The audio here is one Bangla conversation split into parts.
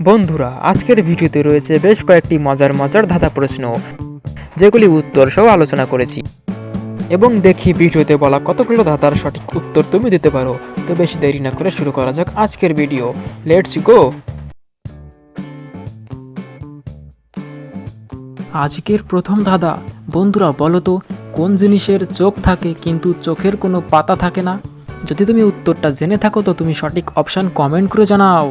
বন্ধুরা, আজকের ভিডিওতে রয়েছে বেশ কয়েকটি মজার মজার ধাঁধা প্রশ্ন, যেগুলি উত্তর সহ আলোচনা করেছি। এবং দেখি ভিডিওতে বলা কতগুলো ধাঁধার সঠিক উত্তর তুমি দিতে পারো। তো বেশি দেরি না করে শুরু করা যাক আজকের ভিডিও। লেটস গো আজকের প্রথম ধাঁধা, বন্ধুরা বলো তো, কোন জিনিসের চোখ থাকে কিন্তু চোখের কোনো পাতা থাকে না? যদি তুমি উত্তরটা জেনে থাকো তো তুমি সঠিক অপশান কমেন্ট করে জানাও।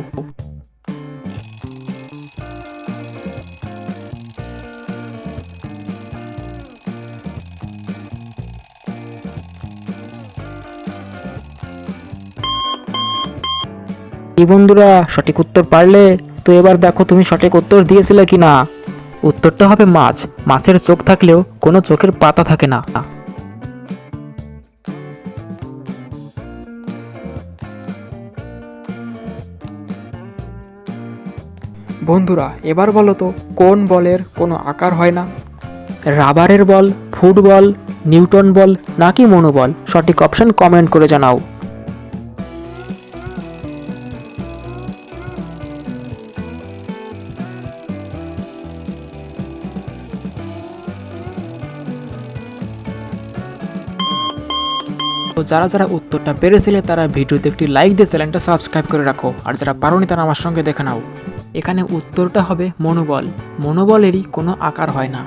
এই বন্ধুরা, সঠিক উত্তর পারলে তো এবার দেখো তুমি সঠিক উত্তর দিয়েছিলে কি না উত্তরটা হবে মাছ। মাছের চোখ থাকলেও কোনো চোখের পাতা থাকে না। বন্ধুরা, এবার বলো তো, কোন বলের কোনো আকার হয় না? রাবারের বল, ফুটবল, নিউটন বল নাকি মনোবল? সঠিক অপশন কমেন্ট করে জানাও। তো যারা যারা উত্তরটা পেরেছিলে, তারা ভিডিওতে একটি লাইক দিয়ে চ্যানেলটা সাবস্ক্রাইব করে রাখো। আর যারা পারোনি, তারা আমার সঙ্গে দেখে নাও। এখানে উত্তরটা হবে মনোবল। মনোবলেরই কোনো আকার হয় না।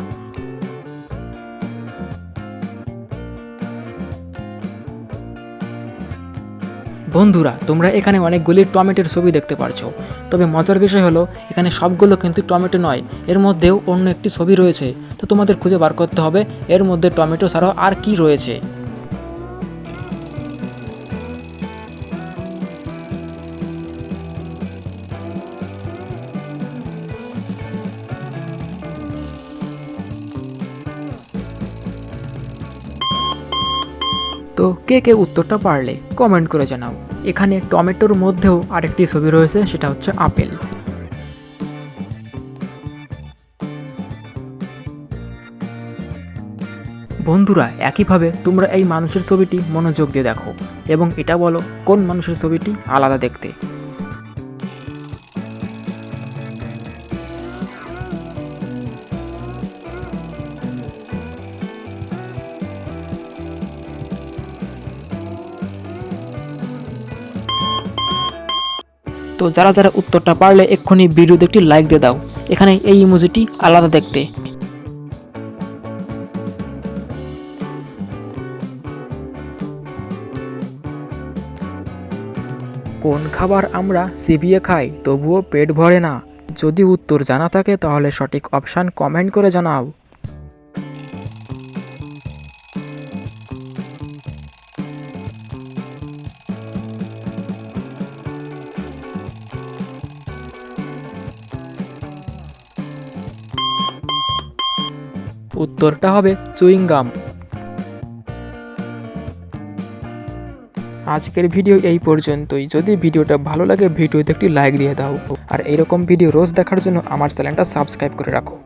বন্ধুরা, তোমরা এখানে অনেকগুলি টমেটোর ছবি দেখতে পারছ। তবে মজার বিষয় হলো, এখানে সবগুলো কিন্তু টমেটো নয়। এর মধ্যেও অন্য একটি ছবি রয়েছে। তো তোমাদের খুঁজে বার করতে হবে, এর মধ্যে টমেটো ছাড়াও আর কি রয়েছে। তো কে কে উত্তরটা পারলে কমেন্ট করে জানাও। এখানে টমেটোর মধ্যেও আরেকটি ছবি রয়েছে, সেটা হচ্ছে আপেল। বন্ধুরা, একইভাবে তোমরা এই মানুষের ছবিটি মনোযোগ দিয়ে দেখো, এবং এটা বলো কোন মানুষের ছবিটি আলাদা দেখতে। তো যারা যারা উত্তরটা পারলে এক্ষুনি ভিডিওতে একটি লাইক দিয়ে দাও। এখানে এই ইমোজিটি আলাদা দেখতে। কোন খাবার আমরা চিবিয়ে খাই, তবুও পেট ভরে না? যদি উত্তর জানা থাকে, তাহলে সঠিক অপশান কমেন্ট করে জানাও। উত্তরটা হবে চুইংগাম। আজকের ভিডিও এই পর্যন্তই। যদি ভিডিওটা ভালো লাগে, ভিডিওতে একটি লাইক দিয়ে দাও। আর এরকম ভিডিও রোজ দেখার জন্য আমার চ্যানেলটা সাবস্ক্রাইব করে রাখো।